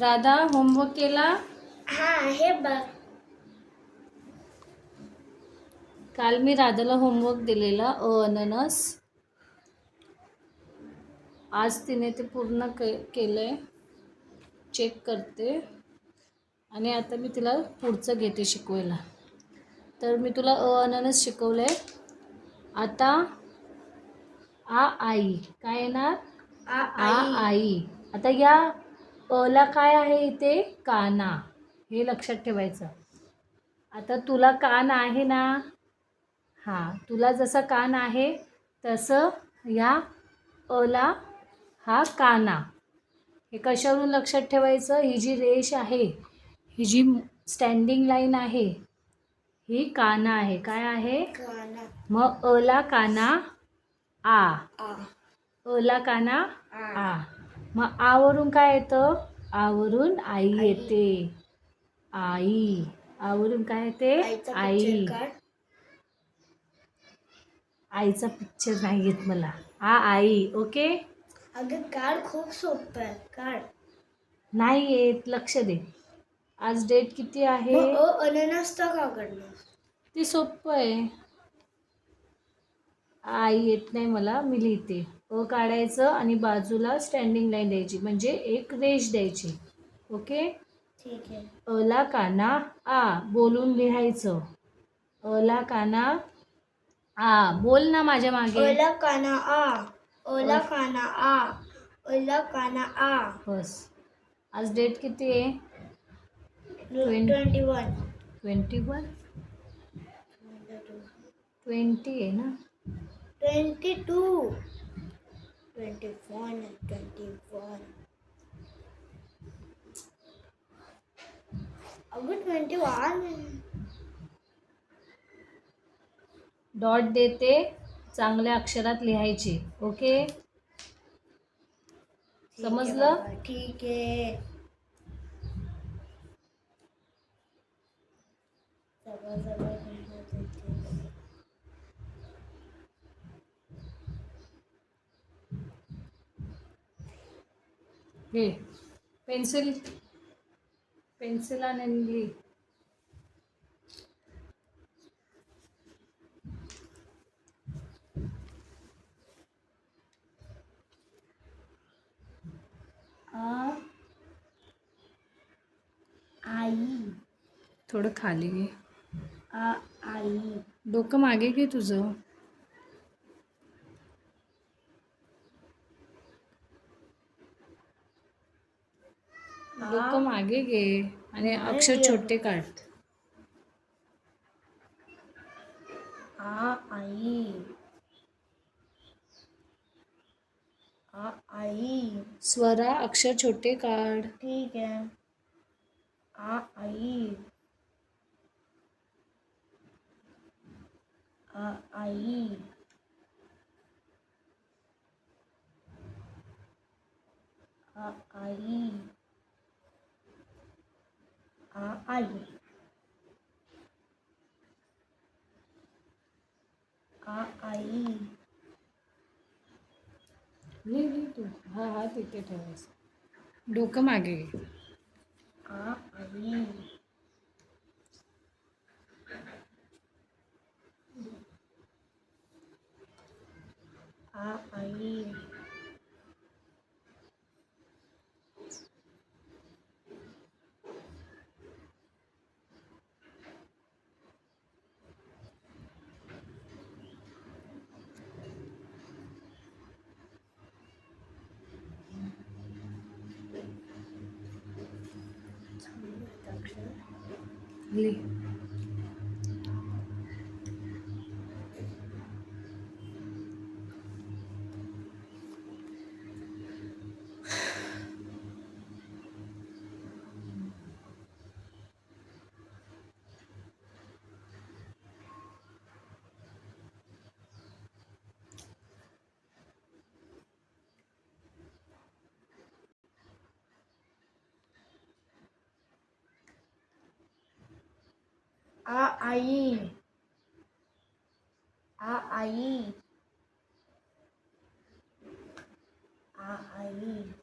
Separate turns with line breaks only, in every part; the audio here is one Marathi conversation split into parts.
राधा होमवर्क केला?
हा हे बघ.
काल मी राधाला होमवर्क दिलेला अ अननस. आज तिने ते पूर्ण के केलं आहे चेक करते. आणि आता मी तिला पुढचं घेते शिकवायला. तर मी तुला अ अननस शिकवलं आहे आता आ आई. काय येणार?
आ
आ आई. आता या अला काय आहे इथे? काना. हे लक्षात ठेवायचं. आता तुला कान आहे ना? हां तुला जसं कान आहे तसं ह्या अला हा काना. हे कशावरून लक्षात ठेवायचं? ही जी रेष आहे ही जी स्टँडिंग लाईन आहे ही काना आहे. काय आहे? मग अला काना आ. अला काना
आ.
मग आवरून काय येतं? आवरून आई येते. आई. आवरून काय येते? आई. आईचा पिक्चर नाही येत मला. आ आई. ओके
अगं काढ. खूप सोपं आहे. काढ.
नाही येत. लक्ष दे. आज डेट किती आहे?
अननस
ते सोपं आहे. आई येत नाही मला. मी लिहिते. काढायचं आणि बाजूला स्टँडिंग लाईन द्यायची. म्हणजे एक रेष द्यायची. ओके?
ठीक आहे.
अला काना आ बोलून लिहायचं. अला काना आ बोल ना माझ्या मागे.
ओला काना आ ओला काना आ ओला काना आ.
बस. आज डेट किती आहे?
Twenty one.
Twenty one? Twenty आहे ना?
Twenty two. Twenty one twenty one अगं ट्वेंटी वन
डॉट देते चांगल्या अक्षरात लिहायचे ओके? समजलं?
ठीक आहे. सगळं
हे पेन्सिल पेन्सिल आणि
आई.
थोडं खाली घे.
आ आई.
डोकं मागे घे तुझं. डोकं मागे घे आणि अक्षर छोटे काढ.
आ आई. आ आई.
स्वरा अक्षर छोटे काढ.
ठीक है आ आई. आ आई. आ आई. आ आई.
लिह तू. हा हा तिथे ठेवायचं डोकं मागे घे.
आ आई. आ आई.
लिह
A aí. A aí. A aí.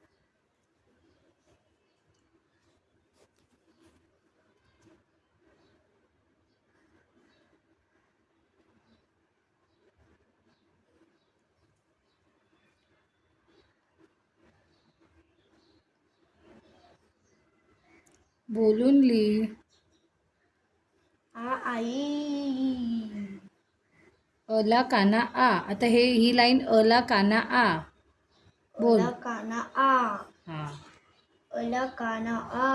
बोलून
ली आई.
अला काना आ. आता हे ही लाईन अला काना आ. बोल.
काना आ.
हा.
ओला काना आ.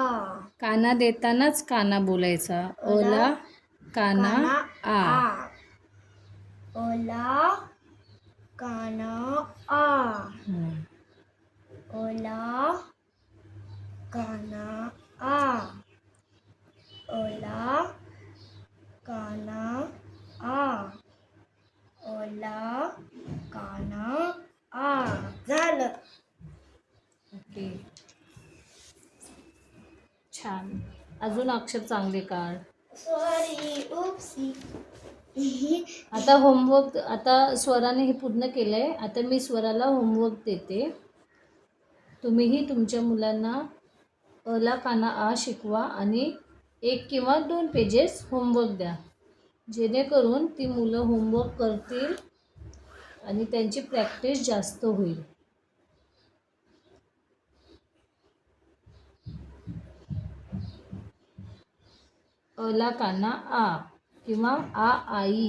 काना देतानाच काना बोलायचा. अला काना आ.
आ ओला काना आ
हम्म.
ओला काना आ ओला काना आ ओला काना आ झालं
ओके छान अजून अक्षर चांगले काढ.
सॉरी उपसी
आता होमवर्क आता स्वराने हे पूर्ण केलं आहे आता मी स्वराला होमवर्क देते. तुम्हीही तुमच्या मुलांना अला काना आ शिकवा आणि एक किंवा दोन पेजेस होमवर्क द्या. जेणेकरून ती मुलं होमवर्क करतील आणि त्यांची प्रॅक्टिस जास्त होईल. अला काना आ किंवा आ आई.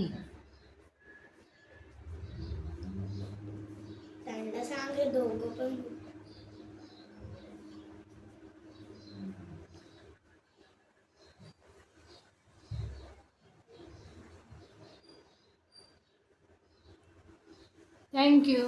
थँक्यू